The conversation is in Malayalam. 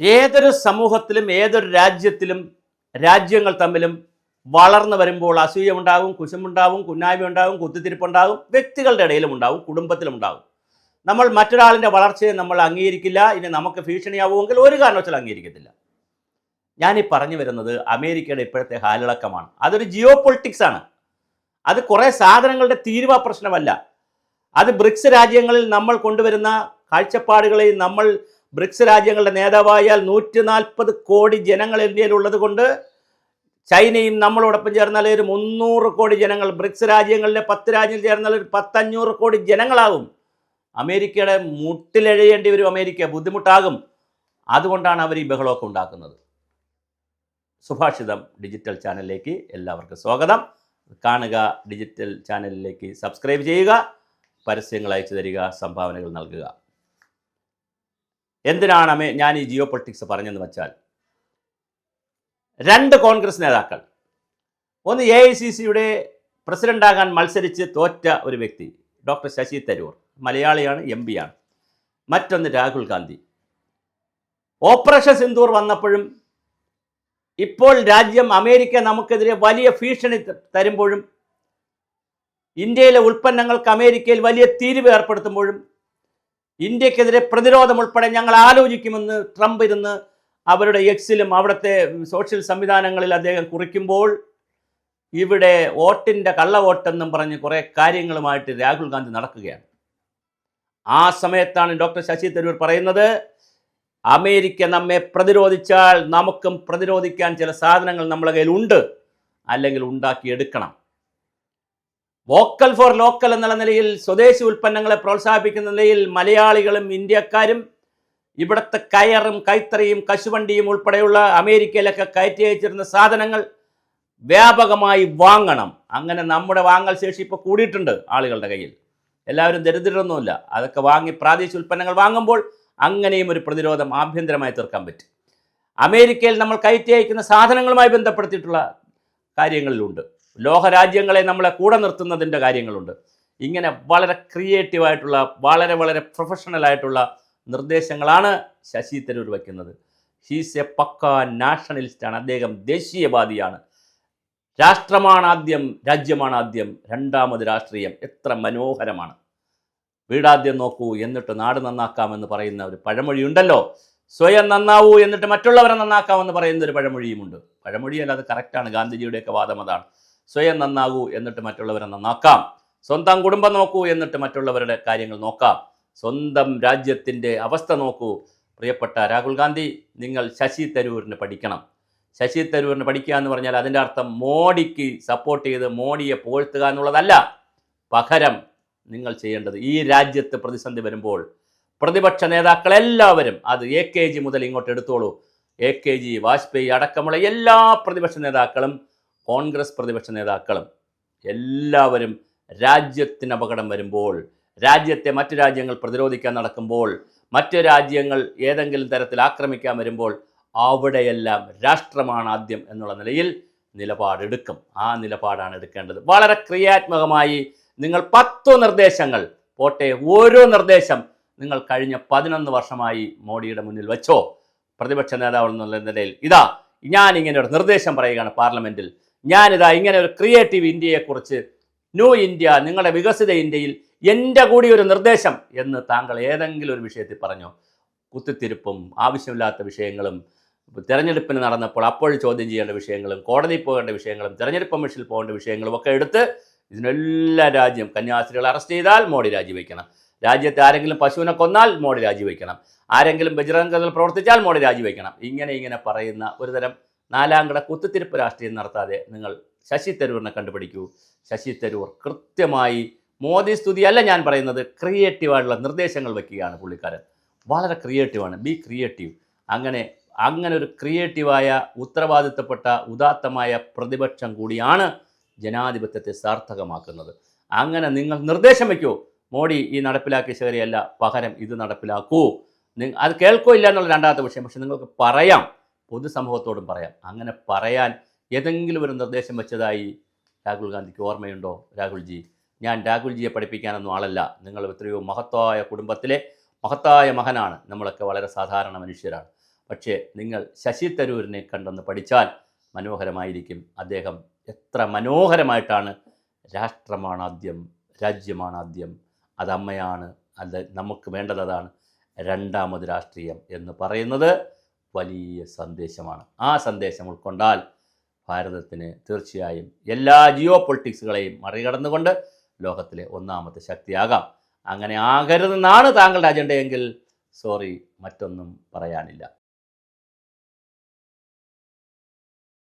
ഏതൊരു സമൂഹത്തിലും ഏതൊരു രാജ്യത്തിലും രാജ്യങ്ങൾ തമ്മിലും വളർന്നു വരുമ്പോൾ അസൂയമുണ്ടാകും കുശമുണ്ടാവും കുന്നായ്മ ഉണ്ടാകും കുത്തിത്തിരിപ്പുണ്ടാകും വ്യക്തികളുടെ ഇടയിലും ഉണ്ടാകും കുടുംബത്തിലും ഉണ്ടാകും നമ്മൾ മറ്റൊരാളിന്റെ വളർച്ചയെ നമ്മൾ അംഗീകരിക്കില്ല ഇനി നമുക്ക് ഭീഷണിയാവുമെങ്കിൽ ഒരു കാരണവശാലും അംഗീകരിക്കത്തില്ല. ഞാനീ പറഞ്ഞു വരുന്നത് അമേരിക്കയുടെ ഇപ്പോഴത്തെ ഹാലിളക്കമാണ് അതൊരു ജിയോ പൊളിറ്റിക്സ് ആണ്. അത് കുറേ സാധനങ്ങളുടെ തീരുവ പ്രശ്നമല്ല. അത് ബ്രിക്സ് രാജ്യങ്ങളിൽ നമ്മൾ കൊണ്ടുവരുന്ന കാഴ്ചപ്പാടുകളെയും നമ്മൾ ബ്രിക്സ് രാജ്യങ്ങളുടെ നേതാവായാൽ നൂറ്റി നാൽപ്പത് കോടി ജനങ്ങൾ ഇന്ത്യയിലുള്ളത് കൊണ്ട് ചൈനയും നമ്മളോടൊപ്പം ചേർന്നാൽ ഒരു മുന്നൂറ് കോടി ജനങ്ങൾ ബ്രിക്സ് രാജ്യങ്ങളിലെ പത്ത് രാജ്യം ചേർന്നാൽ ഒരു പത്തഞ്ഞൂറ് കോടി ജനങ്ങളാകും. അമേരിക്കയുടെ മുട്ടിലെഴയേണ്ടി വരും അമേരിക്ക ബുദ്ധിമുട്ടാകും. അതുകൊണ്ടാണ് അവർ ഈ ബഹളമൊക്കെ ഉണ്ടാക്കുന്നത്. സുഭാഷിതം ഡിജിറ്റൽ ചാനലിലേക്ക് എല്ലാവർക്കും സ്വാഗതം. കാണുക ഡിജിറ്റൽ ചാനലിലേക്ക് സബ്സ്ക്രൈബ് ചെയ്യുക. പരസ്യങ്ങൾ അയച്ചു തരിക സംഭാവനകൾ നൽകുക. എന്തിനാണ് ഞാൻ ഈ ജിയോ പൊളിറ്റിക്സ് പറഞ്ഞെന്ന് വെച്ചാൽ? രണ്ട് കോൺഗ്രസ് നേതാക്കൾ. ഒന്ന് എ ഐ സി സിയുടെ പ്രസിഡന്റാകാൻ മത്സരിച്ച് തോറ്റ ഒരു വ്യക്തി ഡോക്ടർ ശശി തരൂർ മലയാളിയാണ് എം ആണ്. മറ്റൊന്ന് രാഹുൽ ഗാന്ധി. ഓപ്പറേഷൻ സിന്ദൂർ വന്നപ്പോഴും ഇപ്പോൾ രാജ്യം അമേരിക്ക നമുക്കെതിരെ വലിയ ഭീഷണി തരുമ്പോഴും ഇന്ത്യയിലെ ഉൽപ്പന്നങ്ങൾക്ക് അമേരിക്കയിൽ വലിയ തീരുവ് ഏർപ്പെടുത്തുമ്പോഴും ഇന്ത്യക്കെതിരെ പ്രതിരോധം ഉൾപ്പെടെ ഞങ്ങൾ ആലോചിക്കുമെന്ന് ട്രംപ് ഇരുന്ന് അവരുടെ എക്സിലും അവിടുത്തെ സോഷ്യൽ സംവിധാനങ്ങളിൽ അദ്ദേഹം കുറിക്കുമ്പോൾ ഇവിടെ വോട്ടിന്റെ കള്ള വോട്ടെന്നും പറഞ്ഞ് കുറേ കാര്യങ്ങളുമായിട്ട് രാഹുൽ ഗാന്ധി നടക്കുകയാണ്. ആ സമയത്താണ് ഡോക്ടർ ശശി തരൂർ പറയുന്നത് അമേരിക്ക നമ്മെ പ്രതിരോധിച്ചാൽ നമുക്കും പ്രതിരോധിക്കാൻ ചില സാധനങ്ങൾ നമ്മളെ കയ്യിലുണ്ട് അല്ലെങ്കിൽ ഉണ്ടാക്കിയെടുക്കണം. വോക്കൽ ഫോർ ലോക്കൽ എന്നുള്ള നിലയിൽ സ്വദേശി ഉൽപ്പന്നങ്ങളെ പ്രോത്സാഹിപ്പിക്കുന്ന നിലയിൽ മലയാളികളും ഇന്ത്യക്കാരും ഇവിടുത്തെ കയറും കൈത്തറിയും കശുവണ്ടിയും ഉൾപ്പെടെയുള്ള അമേരിക്കയിലൊക്കെ കയറ്റി അയച്ചിരുന്ന സാധനങ്ങൾ വ്യാപകമായി വാങ്ങണം. അങ്ങനെ നമ്മുടെ വാങ്ങൽ ശേഷി ഇപ്പോൾ കൂടിയിട്ടുണ്ട് ആളുകളുടെ കയ്യിൽ. എല്ലാവരും ദരിദ്രരൊന്നുമില്ല. അതൊക്കെ വാങ്ങി പ്രാദേശിക ഉൽപ്പന്നങ്ങൾ വാങ്ങുമ്പോൾ അങ്ങനെയും ഒരു പ്രതിരോധം ആഭ്യന്തരമായി തീർക്കാൻ പറ്റും. അമേരിക്കയിൽ നമ്മൾ കയറ്റി അയക്കുന്ന സാധനങ്ങളുമായി ബന്ധപ്പെടുത്തിയിട്ടുള്ള കാര്യങ്ങളിലുണ്ട്. ലോകരാജ്യങ്ങളെ നമ്മളെ കൂടെ നിർത്തുന്നതിന്റെ കാര്യങ്ങളുണ്ട്. ഇങ്ങനെ വളരെ ക്രിയേറ്റീവായിട്ടുള്ള വളരെ വളരെ പ്രൊഫഷണൽ ആയിട്ടുള്ള നിർദ്ദേശങ്ങളാണ് ശശി തരൂർ വയ്ക്കുന്നത് ഹീസ് എ പക്ക നാഷണലിസ്റ്റാണ് അദ്ദേഹം ദേശീയവാദിയാണ്. രാഷ്ട്രമാണ് ആദ്യം രാജ്യമാണ് ആദ്യം രണ്ടാമത് രാഷ്ട്രീയം. എത്ര മനോഹരമാണ്. വീടാദ്യം നോക്കൂ എന്നിട്ട് നാട് നന്നാക്കാമെന്ന് പറയുന്ന ഒരു പഴമൊഴിയുണ്ടല്ലോ. സ്വയം നന്നാവൂ എന്നിട്ട് മറ്റുള്ളവരെ നന്നാക്കാമെന്ന് പറയുന്ന ഒരു പഴമൊഴിയുമുണ്ട്. പഴമൊഴിയല്ല അത് കറക്റ്റാണ് ഗാന്ധിജിയുടെയൊക്കെ വാദം അതാണ്. സ്വയം നന്നാകൂ എന്നിട്ട് മറ്റുള്ളവരെ നന്നാക്കാം. സ്വന്തം കുടുംബം നോക്കൂ എന്നിട്ട് മറ്റുള്ളവരുടെ കാര്യങ്ങൾ നോക്കാം. സ്വന്തം രാജ്യത്തിന്റെ അവസ്ഥ നോക്കൂ. പ്രിയപ്പെട്ട രാഹുൽ ഗാന്ധി നിങ്ങൾ ശശി തരൂരിന് പഠിക്കണം. ശശി തരൂരിന് പഠിക്കുക എന്ന് പറഞ്ഞാൽ അതിന്റെ അർത്ഥം മോഡിക്ക് സപ്പോർട്ട് ചെയ്ത് മോഡിയെ പുകഴ്ത്തുക എന്നുള്ളതല്ല. പകരം നിങ്ങൾ ചെയ്യേണ്ടത് ഈ രാജ്യത്ത് പ്രതിസന്ധി വരുമ്പോൾ പ്രതിപക്ഷ നേതാക്കളെല്ലാവരും അത് എ കെ ജി മുതൽ ഇങ്ങോട്ട് എടുത്തോളൂ. എ കെ ജി വാജ്പേയി അടക്കമുള്ള എല്ലാ പ്രതിപക്ഷ നേതാക്കളും കോൺഗ്രസ് പ്രതിപക്ഷ നേതാക്കളും എല്ലാവരും രാജ്യത്തിന് അപകടം വരുമ്പോൾ രാജ്യത്തെ മറ്റു രാജ്യങ്ങൾ പ്രതിരോധിക്കാൻ നടക്കുമ്പോൾ മറ്റു രാജ്യങ്ങൾ ഏതെങ്കിലും തരത്തിൽ ആക്രമിക്കാൻ വരുമ്പോൾ അവിടെയെല്ലാം രാഷ്ട്രമാണ് ആദ്യം എന്നുള്ള നിലയിൽ നിലപാടെടുക്കും. ആ നിലപാടാണ് എടുക്കേണ്ടത്. വളരെ ക്രിയാത്മകമായി നിങ്ങൾ പത്തു നിർദ്ദേശങ്ങൾ പോട്ടെ ഓരോ നിർദ്ദേശം നിങ്ങൾ കഴിഞ്ഞ പതിനൊന്ന് വർഷമായി മോഡിയുടെ മുന്നിൽ വെച്ചോ. പ്രതിപക്ഷ നേതാവ് എന്നുള്ള നിലയിൽ ഇതാ ഞാൻ ഇങ്ങനെ ഒരു നിർദ്ദേശം പറയുകയാണ് പാർലമെന്റിൽ. ഞാനിതാ ഇങ്ങനെ ഒരു ക്രിയേറ്റീവ് ഇന്ത്യയെക്കുറിച്ച് ന്യൂ ഇന്ത്യ നിങ്ങളുടെ വികസിത ഇന്ത്യയിൽ എന്റെ കൂടി ഒരു നിർദ്ദേശം എന്ന് താങ്കൾ ഏതെങ്കിലും ഒരു വിഷയത്തിൽ പറഞ്ഞോ? കുത്തിത്തിരിപ്പും ആവശ്യമില്ലാത്ത വിഷയങ്ങളും തെരഞ്ഞെടുപ്പിന് നടന്നപ്പോൾ അപ്പോൾ ചോദ്യം ചെയ്യേണ്ട വിഷയങ്ങളും കോടതിയിൽ പോകേണ്ട വിഷയങ്ങളും തിരഞ്ഞെടുപ്പ് കമ്മീഷനിൽ പോകേണ്ട വിഷയങ്ങളും ഒക്കെ എടുത്ത് ഇതിനെല്ലാ രാജ്യം കന്യാസ്ത്രീകളെ അറസ്റ്റ് ചെയ്താൽ മോഡി രാജിവെക്കണം. രാജ്യത്തെ ആരെങ്കിലും പശുവിനെ കൊന്നാൽ മോഡി രാജിവെക്കണം. ആരെങ്കിലും ബജ്രംഗങ്ങൾ പ്രവർത്തിച്ചാൽ മോഡി രാജിവെക്കണം. ഇങ്ങനെ ഇങ്ങനെ പറയുന്ന ഒരുതരം നാലാംകിട കുത്തിത്തിരിപ്പ് രാഷ്ട്രീയം നടത്താതെ നിങ്ങൾ ശശി തരൂരിനെ കണ്ടുപിടിക്കൂ. ശശി തരൂർ കൃത്യമായി മോദി സ്തുതിയല്ല ഞാൻ പറയുന്നത് ക്രിയേറ്റീവായിട്ടുള്ള നിർദ്ദേശങ്ങൾ വയ്ക്കുകയാണ് പുള്ളിക്കാരൻ. വളരെ ക്രിയേറ്റീവാണ് ബി ക്രിയേറ്റീവ് അങ്ങനെ അങ്ങനെ ഒരു ക്രിയേറ്റീവായ ഉത്തരവാദിത്തപ്പെട്ട ഉദാത്തമായ പ്രതിപക്ഷം കൂടിയാണ് ജനാധിപത്യത്തെ സാർത്ഥകമാക്കുന്നത്. അങ്ങനെ നിങ്ങൾ നിർദ്ദേശം വയ്ക്കൂ മോഡി ഈ നടപ്പിലാക്കിയ ശരിയല്ല പകരം ഇത് നടപ്പിലാക്കൂ. അത് കേൾക്കോ ഇല്ല എന്നുള്ള രണ്ടാമത്തെ വിഷയം. പക്ഷെ നിങ്ങൾക്ക് പറയാം. പൊതുസമൂഹത്തോടും പറയാം. അങ്ങനെ പറയാൻ ഏതെങ്കിലും ഒരു നിർദ്ദേശം വെച്ചതായി രാഹുൽ ഗാന്ധിക്ക് ഓർമ്മയുണ്ടോ? രാഹുൽജി ഞാൻ രാഹുൽജിയെ പഠിപ്പിക്കാനൊന്നും ആളല്ല. നിങ്ങൾ എത്രയോ മഹത്തായ കുടുംബത്തിലെ മഹത്തായ മകനാണ്. നമ്മളൊക്കെ വളരെ സാധാരണ മനുഷ്യരാണ്. പക്ഷേ നിങ്ങൾ ശശി തരൂരിനെ കണ്ടെന്ന് പഠിച്ചാൽ മനോഹരമായിരിക്കും. അദ്ദേഹം എത്ര മനോഹരമായിട്ടാണ് രാഷ്ട്രമാണ് ആദ്യം രാജ്യമാണ് ആദ്യം അത് അമ്മയാണ് അത് നമുക്ക് വേണ്ടത് അതാണ് രണ്ടാമത് രാഷ്ട്രീയം എന്ന് പറയുന്നത്. വലിയ സന്ദേശമാണ്. ആ സന്ദേശം ഉൾക്കൊണ്ടാൽ ഭാരതത്തിന് തീർച്ചയായും എല്ലാ ജിയോ പൊളിറ്റിക്സുകളെയും മറികടന്നുകൊണ്ട് ലോകത്തിലെ ഒന്നാമത്തെ ശക്തിയാകാം. അങ്ങനെ ആകരുതെന്നാണ് താങ്കളുടെ അജണ്ടയെങ്കിൽ സോറി മറ്റൊന്നും പറയാനില്ല.